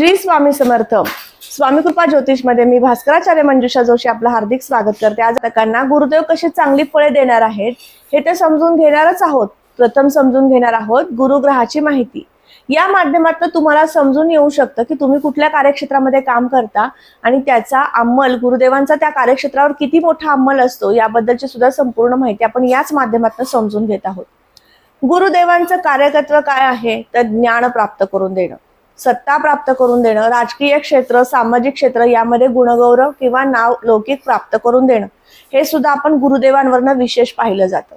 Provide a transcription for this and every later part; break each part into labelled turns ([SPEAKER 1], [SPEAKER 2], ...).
[SPEAKER 1] श्री स्वामी समर्थ. स्वामी कृपा ज्योतिषमध्ये मी भास्कराचार्य मंजुषा जोशी आपलं हार्दिक स्वागत करते. आज जातकांना गुरुदेव कशी चांगली फळे देणार आहेत हे ते समजून घेणारच आहोत. प्रथम समजून घेणार आहोत गुरुग्रहाची माहिती. या माध्यमातून तुम्हाला समजून येऊ शकतं की तुम्ही कुठल्या कार्यक्षेत्रामध्ये काम करता आणि त्याचा अंमल गुरुदेवांचा त्या कार्यक्षेत्रावर किती मोठा अंमल असतो याबद्दलची सुद्धा संपूर्ण माहिती आपण याच माध्यमातून समजून घेत आहोत. गुरुदेवांचं कार्यकत्व काय आहे? तर ज्ञान प्राप्त करून देणं. सत्ता प्राप्त करून देणं राजकीय क्षेत्र सामाजिक क्षेत्र यामध्ये गुणगौरव किंवा नाव लौकिक प्राप्त करून देणं हे सुद्धा आपण गुरुदेवांवरनं विशेष पाहिलं जातं.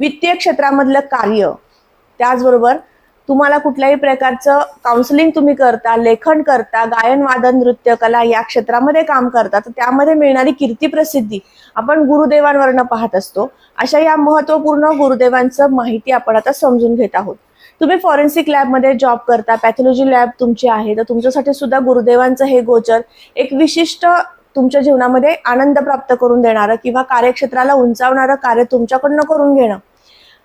[SPEAKER 1] वित्तीय क्षेत्रामधलं कार्य त्याचबरोबर तुम्हाला कुठल्याही प्रकारचं काउन्सिलिंग तुम्ही करता लेखन करता गायन वादन नृत्य कला या क्षेत्रामध्ये काम करता तर त्यामध्ये मिळणारी कीर्ती प्रसिद्धी आपण गुरुदेवांवरनं पाहत असतो. अशा या महत्त्वपूर्ण गुरुदेवांचं माहिती आपण आता समजून घेत आहोत. तुम्ही फॉरेन्सिक लॅबमध्ये जॉब करता पॅथॉलॉजी लॅब तुमची आहे तर तुमच्यासाठी सुद्धा गुरुदेवांचं हे गोचर एक विशिष्ट तुमच्या जीवनामध्ये आनंद प्राप्त करून देणारं किंवा कार्यक्षेत्राला उंचावणारं कार्य तुमच्याकडनं करून घेणं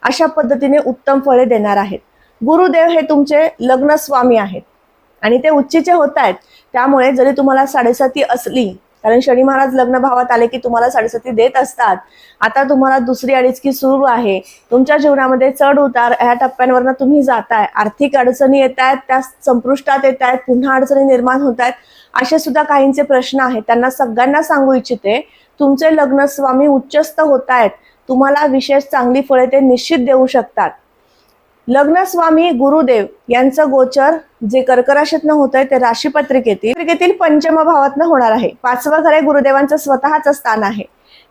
[SPEAKER 1] अशा पद्धतीने उत्तम फळे देणार आहेत. गुरुदेव हे तुमचे लग्न स्वामी आहेत. आणि ते उच्चीचे होत आहेत. त्यामुळे जरी तुम्हाला साडेसाती असली कारण शनी महाराज लग्न भावात आले की तुम्हाला साडेसाती देत असतात. आता तुम्हाला दुसरी अडीचकी सुरू आहे. तुमच्या जीवनामध्ये चढ उतार ह्या टप्प्यांवरनं तुम्ही जाताय. आर्थिक अडचणी येत आहेत त्या संपुष्टात येत आहेत पुन्हा अडचणी निर्माण होत आहेत असे सुद्धा काहींचे प्रश्न आहेत. त्यांना सगळ्यांना सांगू इच्छिते तुमचे लग्न स्वामी उच्चस्त होत आहेत तुम्हाला विशेष चांगली फळे ते निश्चित देऊ शकतात. लग्नस्वामी गुरुदेव यांचं गोचर जे कर्कराशीतनं होत आहे ते राशीपत्रिकेतील पत्रिकेतील पंचम भावातनं होणार आहे. पाचवं घर हे गुरुदेवांचं स्वतःचं स्थान आहे.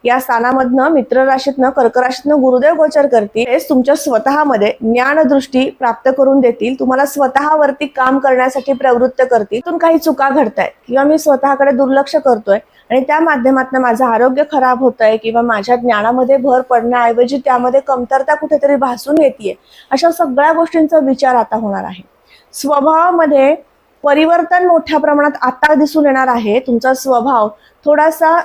[SPEAKER 1] या स्थानामधनं मित्र राशीतनं कर्क राशीतनं गुरुदेव गोचर करतील. हेच तुमच्या स्वतःमध्ये ज्ञानदृष्टी प्राप्त करून देतील. तुम्हाला स्वतःवरती काम करण्यासाठी प्रवृत्त करतील. तिथून काही चुका घडताय किंवा मी स्वतःकडे दुर्लक्ष करतोय आणि त्या माध्यमातून माझं आरोग्य खराब होत आहे किंवा माझ्या ज्ञानामध्ये भर पडण्याऐवजी त्यामध्ये कमतरता कुठेतरी भासून येते अशा सगळ्या गोष्टींचा विचार आता होणार आहे. स्वभावामध्ये परिवर्तन मोठ्या प्रमाणात आता दिसून येणार आहे. तुमचा स्वभाव थोडासा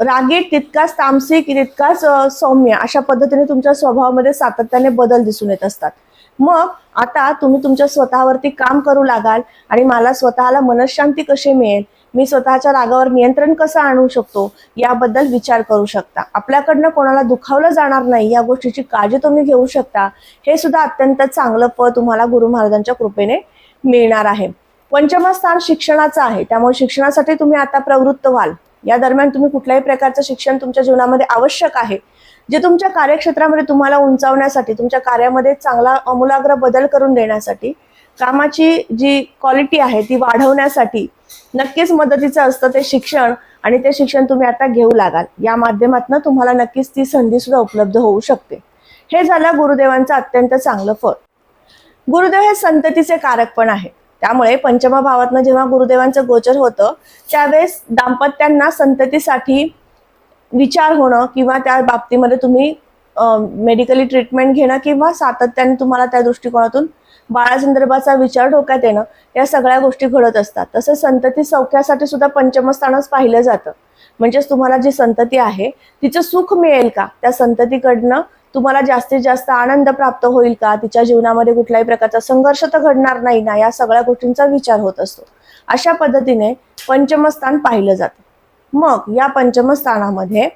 [SPEAKER 1] रागीट तितकाच तामसिक तितकाच सौम्य अशा पद्धतीने तुमच्या स्वभावामध्ये सातत्याने बदल दिसून येत असतात. मग आता तुम्ही तुमच्या स्वतःवरती काम करू लागाल आणि मला स्वतःला मनशांती कशी मिळेल? मी स्वतःच्या रागावर नियंत्रण कसं आणू शकतो? याबद्दल विचार करू शकता. आपल्याकडनं कोणाला दुखावलं जाणार नाही या गोष्टीची काळजी तुम्ही घेऊ शकता. हे सुद्धा अत्यंत चांगलं फळ तुम्हाला गुरु महाराजांच्या कृपेने मिळणार आहे. पंचम स्थान शिक्षणाचं आहे. त्यामुळे शिक्षणासाठी तुम्ही आता प्रवृत्त व्हाल. या दरम्यान तुम्ही कुठल्याही प्रकारचं शिक्षण तुमच्या जीवनामध्ये आवश्यक आहे जे तुमच्या कार्यक्षेत्रामध्ये तुम्हाला उंचावण्यासाठी तुमच्या कार्यामध्ये चांगला अमूलाग्र बदल करून देण्यासाठी कामाची जी क्वालिटी आहे ती वाढवण्यासाठी नक्कीच मदतीचं असतं ते शिक्षण आणि ते शिक्षण तुम्ही आता घेऊ लागाल. या माध्यमातून तुम्हाला नक्कीच ती संधी सुद्धा उपलब्ध होऊ शकते. हे झालं गुरुदेवांचं अत्यंत चांगलं फळ. गुरुदेव हे संततीचे कारक पण आहे त्यामुळे पंचमा भावातनं जेव्हा गुरुदेवांचं गोचर होतं त्यावेळेस दाम्पत्यांना संततीसाठी विचार होणं किंवा त्या बाबतीमध्ये तुम्ही मेडिकली ट्रीटमेंट घेणं किंवा सातत्याने तुम्हाला त्या दृष्टिकोनातून बाळासंदर्भाचा विचार डोक्यात येणं या सगळ्या गोष्टी घडत असतात. तसंच संतती सौख्यासाठी सुद्धा पंचमस्थानच पाहिलं जातं. म्हणजेच तुम्हाला जी संतती आहे तिचं सुख मिळेल का? त्या संततीकडनं तुम्हाला जास्तीत जास्त आनंद प्राप्त होईल का? तिच्या जीवनामध्ये कुठल्याही प्रकारचा संघर्ष तर घडणार नाही ना या सगळ्या गोष्टींचा विचार होत असतो. अशा पद्धतीने पंचमस्थान पाहिलं जातं. मग या पंचमस्थानामध्ये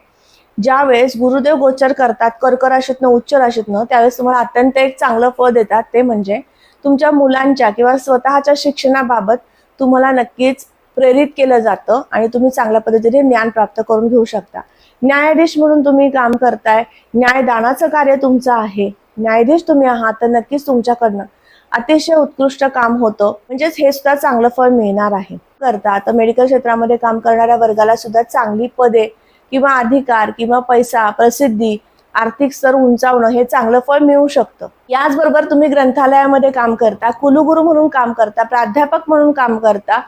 [SPEAKER 1] ज्यावेळेस गुरुदेव गोचर करतात कर्क राशीतनं उच्च राशीतनं त्यावेळेस तुम्हाला अत्यंत एक चांगलं फळ देतात ते म्हणजे तुमच्या मुलांच्या किंवा स्वतःच्या शिक्षणाबाबत तुम्हाला नक्कीच प्रेरित केलं जातं आणि तुम्ही चांगल्या पद्धतीने ज्ञान प्राप्त करून घेऊ शकता. न्यायाधीश म्हणून तुम्ही काम करताय न्यायदानाचं कार्य तुमचं आहे. न्यायाधीश तुम्ही आहात तर नक्कीच तुमच्याकडनं अतिशय उत्कृष्ट काम होतं. म्हणजेच हे सुद्धा चांगलं फळ मिळणार आहे. करता आता मेडिकल क्षेत्रामध्ये काम करणाऱ्या वर्गाला सुद्धा चांगली पदे किंवा अधिकार किंवा पैसा प्रसिद्धी आर्थिक स्तर उंचावणं हे चांगलं फळ मिळू शकतं. याचबरोबर तुम्ही ग्रंथालयामध्ये काम करता कुलगुरू म्हणून काम करता प्राध्यापक म्हणून काम करता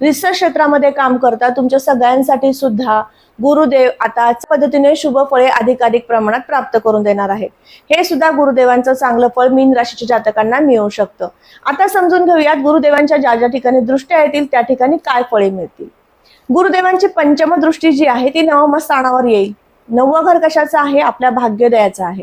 [SPEAKER 1] रिसर्च क्षेत्रामध्ये काम करता तुमच्या सगळ्यांसाठी सुद्धा गुरुदेव आता पद्धतीने शुभ फळे अधिकाधिक प्रमाणात प्राप्त करून देणार आहेत. हे सुद्धा गुरुदेवांचं चांगलं फळ मीन राशीच्या जातकांना मिळू शकतं. आता समजून घेऊयात गुरुदेवांच्या ज्या ज्या ठिकाणी दृष्ट्या येतील त्या ठिकाणी काय फळे मिळतील. गुरुदेवांची पंचम दृष्टी जी आहे ती नवम स्थानावर येईल. नववं घर कशाचं आहे? आपल्या भाग्योदयाचं आहे.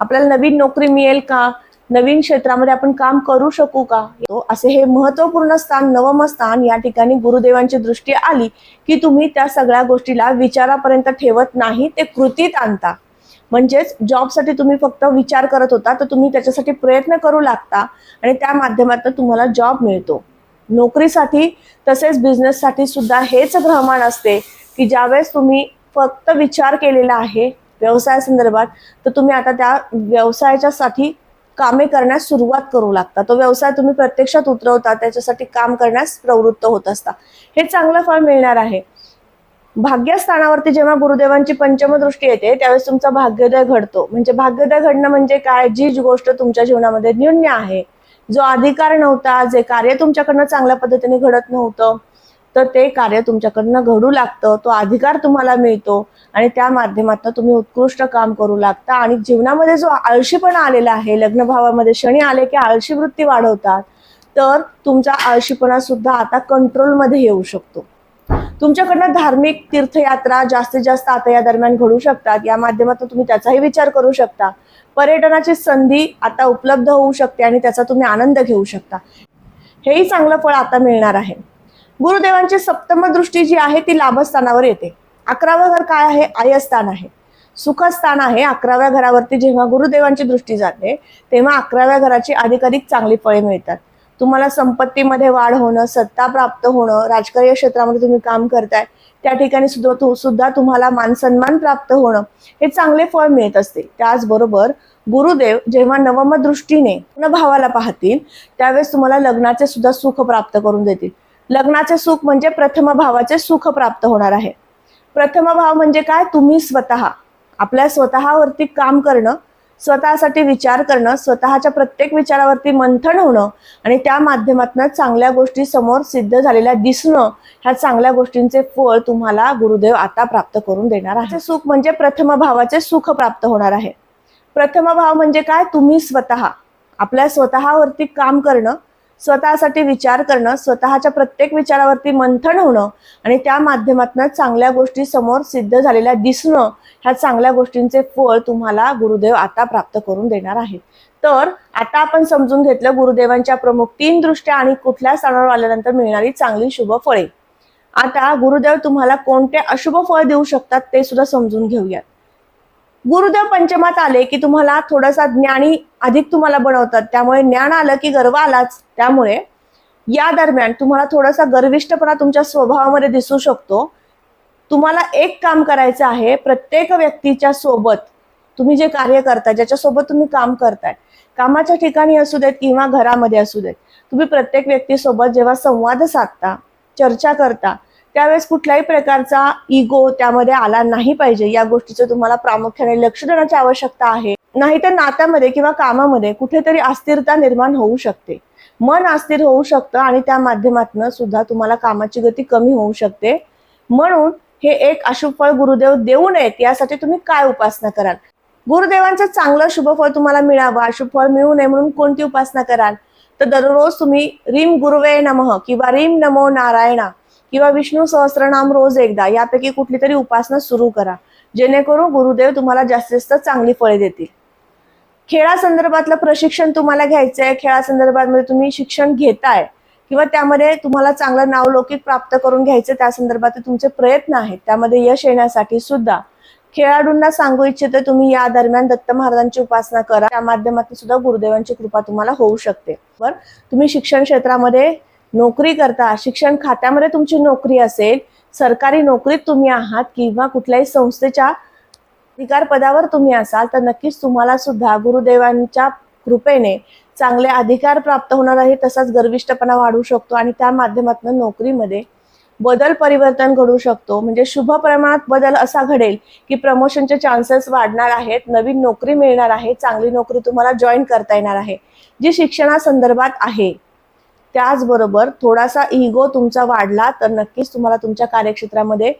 [SPEAKER 1] आपल्याला नवीन नोकरी मिळेल का? नवीन क्षेत्रामध्ये आपण काम करू शकू का? तो असे हे महत्त्वपूर्ण स्थान नवम स्थान या ठिकाणी गुरुदेवांची दृष्टी आली की तुम्ही त्या सगळ्या गोष्टीला विचारापर्यंत ठेवत नाही ते कृतीत आणता. म्हणजेच जॉबसाठी तुम्ही फक्त विचार करत होता तर तुम्ही त्याच्यासाठी प्रयत्न करू लागता आणि त्या माध्यमातून तुम्हाला जॉब मिळतो. नोकरीसाठी तसेच बिझनेससाठी सुद्धा हेच ग्रहमान असते की ज्यावेळेस तुम्ही फक्त विचार केलेला आहे व्यवसायासंदर्भात तर तुम्ही आता त्या व्यवसायाच्यासाठी कामे करण्यास सुरुवात करू लागता. तो व्यवसाय तुम्ही प्रत्यक्षात उतरवता त्याच्यासाठी काम करण्यास प्रवृत्त होत असता. हे चांगलं फळ मिळणार आहे. भाग्यस्थानावरती जेव्हा गुरुदेवांची पंचम दृष्टी येते त्यावेळेस तुमचा भाग्योदय घडतो. म्हणजे भाग्योदय घडणं म्हणजे काय? जी जी गोष्ट तुमच्या जीवनामध्ये न्यून्य आहे. जो अधिकार नव्हता जे कार्य तुमच्याकडनं चांगल्या पद्धतीने घडत नव्हतं तर ते कार्य तुमच्याकडनं घडू लागतं तो अधिकार तुम्हाला मिळतो आणि त्या माध्यमातून तुम्ही उत्कृष्ट काम करू लागता. आणि जीवनामध्ये जो आळशीपणा आलेला आहे लग्न भावामध्ये शनी आले की आळशी वृत्ती वाढवतात तर तुमचा आळशीपणा सुद्धा आता कंट्रोलमध्ये येऊ शकतो. तुमच्याकडनं धार्मिक तीर्थयात्रा जास्तीत जास्त आता या दरम्यान घडू शकतात. या माध्यमातून तुम्ही त्याचाही विचार करू शकता. पर्यटनाची संधी आता उपलब्ध होऊ शकते आणि त्याचा तुम्ही आनंद घेऊ शकता. हेही चांगलं फळ आता मिळणार आहे. गुरुदेवांची सप्तम दृष्टी जी आहे ती लाभस्थानावर येते. अकरावं घर काय आहे? आयस्थान आहे. सुखस्थान आहे अकराव्या घरावरती जेव्हा गुरुदेवांची दृष्टी जाते तेव्हा अकराव्या घराची अधिकाधिक चांगली फळे मिळतात. तुम्हाला संपत्तीमध्ये वाढ होणं सत्ता प्राप्त होणं राजकीय क्षेत्रामध्ये तुम्ही काम करताय त्या ठिकाणी सुद्धा तु- सुद्धा तुम्हाला मानसन्मान प्राप्त होणं हे चांगले फळ मिळत असते त्याचबरोबर गुरुदेव जेव्हा नवम दृष्टीने भावाला पाहतील त्यावेळेस तुम्हाला लग्नाचे सुद्धा सुख प्राप्त करून देतील. लग्नाचे सुख म्हणजे प्रथम भावाचे सुख प्राप्त होणार आहे. प्रथम भाव म्हणजे काय? तुम्ही स्वतः आपल्या स्वतःवरती काम करणं स्वतःसाठी विचार करणं स्वतःच्या प्रत्येक विचारावरती मंथन होणं आणि त्या माध्यमातून चांगल्या गोष्टी समोर सिद्ध झालेल्या दिसणं ह्या चांगल्या गोष्टींचे फळ तुम्हाला गुरुदेव आता प्राप्त करून देणार आहे सुख म्हणजे प्रथम भावाचे सुख प्राप्त होणार आहे. प्रथम भाव म्हणजे काय? तुम्ही स्वतः आपल्या स्वतःवरती काम करणं स्वतःसाठी विचार करणं स्वतःच्या प्रत्येक विचारावरती मंथन होणं आणि त्या माध्यमातून चांगल्या गोष्टी समोर सिद्ध झालेल्या दिसणं ह्या चांगल्या गोष्टींचे फळ तुम्हाला गुरुदेव आता प्राप्त करून देणार आहेत. तर आता आपण समजून घेतलं गुरुदेवांच्या प्रमुख तीन दृष्ट्या आणि कुठल्या स्थानावर आल्यानंतर मिळणारी चांगली शुभ फळे. आता गुरुदेव तुम्हाला कोणते अशुभ फळ देऊ शकतात ते सुद्धा समजून घेऊयात. गुरुदेव पंचमात आले की तुम्हाला थोडासा ज्ञानी अधिक तुम्हाला बनवतात. त्यामुळे ज्ञान आलं की गर्व आलाच. त्यामुळे या दरम्यान तुम्हाला थोडासा गर्विष्ठपणा तुमच्या स्वभावामध्ये दिसू शकतो. तुम्हाला एक काम करायचं आहे. प्रत्येक व्यक्तीच्या सोबत तुम्ही जे कार्य करताय ज्याच्यासोबत तुम्ही काम करताय कामाच्या ठिकाणी असू देत किंवा घरामध्ये असू देत तुम्ही प्रत्येक व्यक्तीसोबत जेव्हा संवाद साधता चर्चा करता त्यावेळेस कुठल्याही प्रकारचा इगो त्यामध्ये आला नाही पाहिजे. या गोष्टीचं तुम्हाला प्रामुख्याने लक्ष देण्याची आवश्यकता आहे. नाहीतर नात्यामध्ये किंवा कामामध्ये कुठेतरी अस्थिरता निर्माण होऊ शकते. मन अस्थिर होऊ शकतं आणि त्या माध्यमातून सुद्धा तुम्हाला कामाची गती कमी होऊ शकते. म्हणून हे एक अशुभ फळ गुरुदेव देऊ नयेत यासाठी तुम्ही काय उपासना कराल? गुरुदेवांचं चांगलं शुभ फळ तुम्हाला मिळावं अशुभ फळ मिळू नये म्हणून कोणती उपासना कराल? तर दररोज तुम्ही रिम गुरुवे नमः किंवा रिम नमो नारायणा किंवा विष्णू सहस्रनाम रोज एकदा यापैकी कुठली तरी उपासना सुरू करा. जेणेकरून गुरुदेव तुम्हाला जास्तीत जास्त चांगली फळे देतील. खेळासंदर्भातलं प्रशिक्षण तुम्हाला घ्यायचं आहे खेळासंदर्भामध्ये तुम्ही शिक्षण घेताय किंवा त्यामध्ये तुम्हाला चांगलं नावलौकिक प्राप्त करून घ्यायचं त्या संदर्भात तुमचे प्रयत्न आहेत त्यामध्ये यश येण्यासाठी सुद्धा. खेळाडूंना सांगू इच्छिते तुम्ही या दरम्यान दत्त महाराजांची उपासना करा त्या माध्यमातून सुद्धा गुरुदेवांची कृपा तुम्हाला होऊ शकते. बरं तुम्ही शिक्षण क्षेत्रामध्ये नोकरी करता शिक्षण खात्यामध्ये तुमची नोकरी असेल सरकारी नोकरीत तुम्ही आहात किंवा कुठल्याही संस्थेच्या अधिकार पदावर तुम्ही असाल तर नक्कीच तुम्हाला सुद्धा गुरुदेवांच्या कृपेने चांगले अधिकार प्राप्त होणार आहे तसाच गर्विष्ठपणा वाढू शकतो आणि त्या माध्यमातून नोकरीमध्ये बदल परिवर्तन घडू शकतो. म्हणजे शुभ प्रमाणात बदल असा घडेल की प्रमोशनचे चान्सेस वाढणार आहेत नवीन नोकरी मिळणार आहे चांगली नोकरी तुम्हाला जॉईन करता येणार आहे जी शिक्षणासंदर्भात आहे. त्याचबरोबर थोडासा इगो तुमचा वाढला तर नक्कीच तुम्हाला तुमच्या कार्यक्षेत्रामध्ये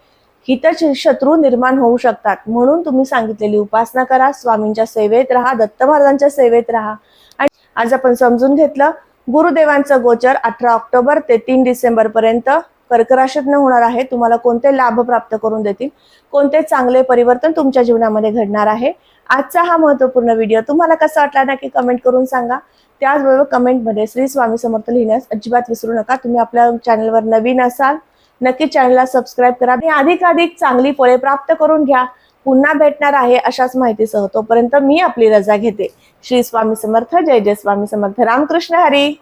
[SPEAKER 1] हितशत्रू निर्माण होऊ शकतात. म्हणून तुम्ही सांगितलेली उपासना करा स्वामींच्या सेवेत राहा दत्त महाराजांच्या सेवेत राहा. आणि आज आपण समजून घेतलं गुरुदेवांचं गोचर अठरा ऑक्टोबर ते तीन डिसेंबर पर्यंत कर्कराशीतनं होणार आहे. तुम्हाला कोणते लाभ प्राप्त करून देतील? कोणते चांगले परिवर्तन तुमच्या जीवनामध्ये घडणार आहे? आजचा हा महत्त्वपूर्ण व्हिडिओ तुम्हाला कसा वाटला नक्की कमेंट करून सांगा. त्याचबरोबर कमेंटमध्ये श्री स्वामी समर्थ लिहिण्यास अजिबात विसरू नका. तुम्ही आपल्या चॅनलवर नवीन असाल नक्की चॅनलला सबस्क्राईब करा आणि अधिकाधिक चांगली फळे प्राप्त करून घ्या. पुन्हा भेटणार आहे अशाच माहितीसह. तोपर्यंत मी आपली रजा घेते. श्री स्वामी समर्थ जय जय स्वामी समर्थ. रामकृष्ण हरी.